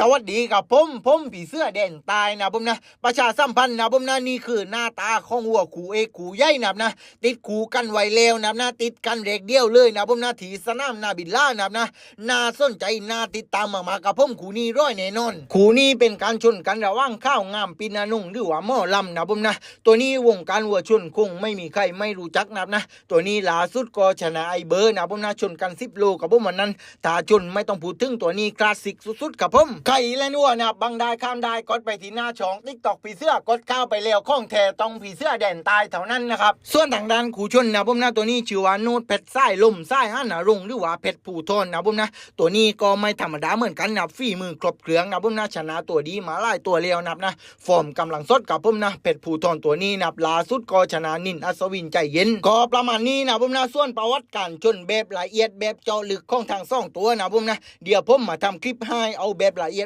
สวัสดีครับผมผมผีเสื้อแดนตายนะผมนะ ประชาสัมพันธ์นะผมนะนี่คือหน้าตาของวัวขู่เอกขู่ใหญ่นะนะติดขู่กันไว้แล้วนะนะติดกันเรกเดียวเลยนะผมนะถีสนามนาบิลล่านะนะน่าสนใจน่าติดตามมากๆกับผมขู่นี้ร้อยแน่นอนขู่นี้เป็นการชนกันระหว่างข้าวงามปีนานุ่งหรือว่าหม้อลำนะผมนะ ตัวนี้วงการวัวชนคงไม่มีใครไม่รู้จักนะนะ ตัวนี้ล่าสุดก็ชนะไอเบอร์นะผมนะชนกัน10โลกับผมวันนั้นถ้าชนไม่ต้องพูดถึงตัวนี้คลาสสิกสุดๆกับผมใครและนัวนะบังได้ข้ามได้กดไปที่หน้าช่องติ๊กตอกผีเสื้อกดเข้าไปแล้วข้องแทต้องผีเสื้อแดนตายเท่านั้นนะครับ ส่วนทางด้านขู่ชนนะผมนะตัวนี้ชื่อว่าโนดเพชรไส้ลมไส้ฮันนารงหรือว่าเพชรผู้ทนนะผมนะตัวนี้ก็ไม่ธรรมดาเหมือนกันนะฝีมือครบเครื่องนะผมนะชนะตัวดีมาหลายตัวเลียวนับนะฟอร์มกำลังสดกับผมนะเพชรผู้ทนตัวนี้นับล่าสุดก็ชนะนินอัศวินใจเย็นก็ประมาณนี้นะผมนะส่วนประวัติการชนแบบละเอียดแบบเจาะลึกของทางซ่องตัวนะผมนะเดี๋ยวผมมาทำคลิปให้เอาแบบละเอียด